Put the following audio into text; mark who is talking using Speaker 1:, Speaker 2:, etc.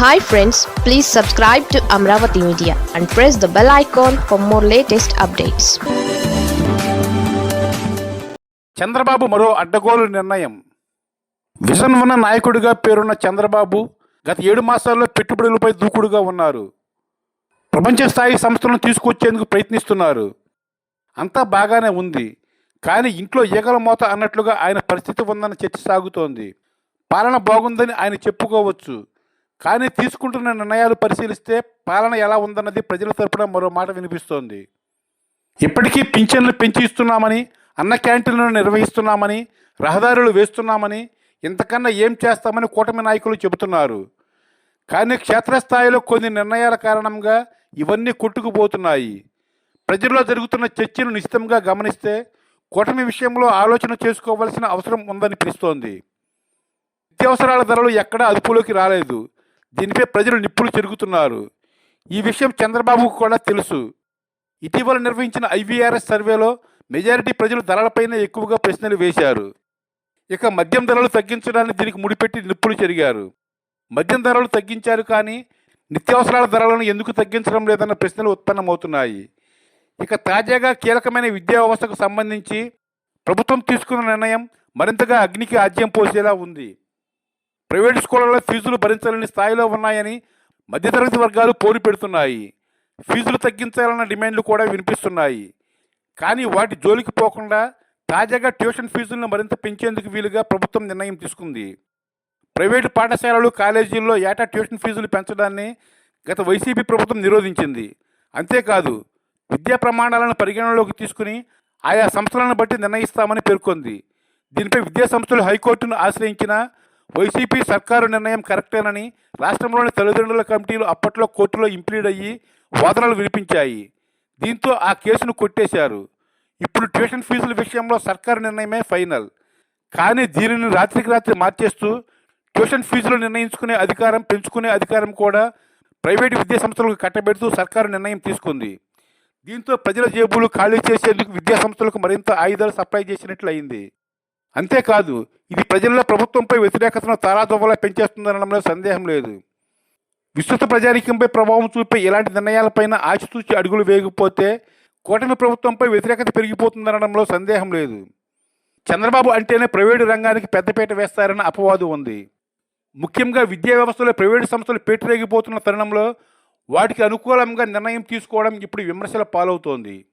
Speaker 1: Hi friends please subscribe to Amaravati media and press the bell icon for more latest updates
Speaker 2: Chandrababu మరో అడ్డగోలు నిర్ణయం. Vision ఉన్న నాయకుడిగా పేరున్న చంద్రబాబు గత ఏడు మాసాల్లో పెట్టుబడులపై దూకుడుగా ఉన్నారు. ప్రపంచ స్థాయి సంస్థలను తీసుకొచ్చేందుకు ప్రయత్నిస్తున్నారు. అంతా బాగానే ఉంది. కానీ ఇంట్లో ఈగల మోత అన్నట్లుగా ఆయన పరిస్థితి ఉందన్న చర్చ సాగుతోంది. పాలన బాగుందని ఆయన చెప్పుకోవచ్చు. కానీ తీసుకుంటున్న నిర్ణయాలు పరిశీలిస్తే పాలన ఎలా ఉందన్నది ప్రజల తరపున మరో మాట వినిపిస్తోంది. ఇప్పటికీ పింఛన్లు పెంచి ఇస్తున్నామని అన్న క్యాంటీన్లను నిర్వహిస్తున్నామని రహదారులు వేస్తున్నామని ఇంతకన్నా ఏం చేస్తామని కూటమి నాయకులు చెబుతున్నారు. కానీ క్షేత్రస్థాయిలో కొన్ని నిర్ణయాల కారణంగా ఇవన్నీ కొట్టుకుపోతున్నాయి. ప్రజల్లో జరుగుతున్న చర్చను నిశ్చితంగా గమనిస్తే కూటమి విషయంలో ఆలోచన చేసుకోవాల్సిన అవసరం ఉందనిపిస్తోంది నిత్యావసరాల ధరలు ఎక్కడా అదుపులోకి రాలేదు. దీనిపై ప్రజలు నిప్పులు చెరుగుతున్నారు. ఈ విషయం చంద్రబాబుకు కూడా తెలుసు. ఇటీవల నిర్వహించిన ఐవీఆర్ఎస్ సర్వేలో మెజారిటీ ప్రజలు ధరలపైనే ఎక్కువగా ప్రశ్నలు వేశారు. ఇక మద్యం ధరలు తగ్గించడానికి దీనికి ముడిపెట్టి నిప్పులు చెరిగారు. మద్యం ధరలు తగ్గించారు కానీ నిత్యావసరాల ధరలను ఎందుకు తగ్గించడం లేదన్న ప్రశ్నలు ఉత్పన్నమవుతున్నాయి. ఇక తాజాగా కీలకమైన విద్యా వ్యవస్థకు సంబంధించి ప్రభుత్వం తీసుకున్న నిర్ణయం మరింతగా అగ్నికి ఆజ్యం పోసేలా ఉంది. ప్రైవేటు స్కూళ్ళలో ఫీజులు భరించలేని స్థాయిలో ఉన్నాయని మధ్యతరగతి వర్గాలు పోరు పెడుతున్నాయి. ఫీజులు తగ్గించాలన్న డిమాండ్లు కూడా వినిపిస్తున్నాయి. కానీ వాటి జోలికి పోకుండా తాజాగా ట్యూషన్ ఫీజులను మరింత పెంచేందుకు వీలుగా ప్రభుత్వం నిర్ణయం తీసుకుంది. ప్రైవేటు పాఠశాలలు కాలేజీల్లో ఏటా ట్యూషన్ ఫీజులు పెంచడాన్ని గత వైసీపీ ప్రభుత్వం నిరోధించింది. అంతేకాదు విద్యా ప్రమాణాలను పరిగణనలోకి తీసుకుని ఆయా సంస్థలను బట్టి నిర్ణయిస్తామని పేర్కొంది. దీనిపై విద్యా సంస్థలు హైకోర్టును ఆశ్రయించిన వైసీపీ సర్కారు నిర్ణయం కరెక్టేనని రాష్ట్రంలోని తల్లిదండ్రుల కమిటీలు అప్పట్లో కోర్టులో ఇంప్లీడ్ అయ్యి వాదనలు వినిపించాయి. దీంతో ఆ కేసును కొట్టేశారు. ఇప్పుడు ట్యూషన్ ఫీజుల విషయంలో సర్కారు నిర్ణయమే ఫైనల్. కానీ దీనిని రాత్రికి రాత్రి మార్చేస్తూ ట్యూషన్ ఫీజులు నిర్ణయించుకునే అధికారం పెంచుకునే అధికారం కూడా ప్రైవేటు విద్యా సంస్థలకు కట్టబెడుతూ సర్కారు నిర్ణయం తీసుకుంది. దీంతో ప్రజల జేబులు ఖాళీ చేసేందుకు విద్యాసంస్థలకు మరింత ఆయుధాలు సప్లై చేసినట్లు అయింది అంతేకాదు ఇది ప్రజల్లో ప్రభుత్వంపై వ్యతిరేకతను తారాదోవలా పెంచేస్తుందనడంలో సందేహం లేదు. విస్తృత ప్రజానీకంపై ప్రభావం చూపే ఇలాంటి నిర్ణయాలపైన ఆచితూచి అడుగులు వేయకపోతే కూటమి ప్రభుత్వంపై వ్యతిరేకత పెరిగిపోతుందనడంలో సందేహం లేదు. చంద్రబాబు అంటేనే ప్రైవేటు రంగానికి పెద్దపీట వేస్తారన్న అపవాదు ఉంది. ముఖ్యంగా విద్యా వ్యవస్థలో ప్రైవేటు సంస్థలు పేటరేగిపోతున్న తరుణంలో వాటికి అనుకూలంగా నిర్ణయం తీసుకోవడం ఇప్పుడు విమర్శల పాలవుతోంది.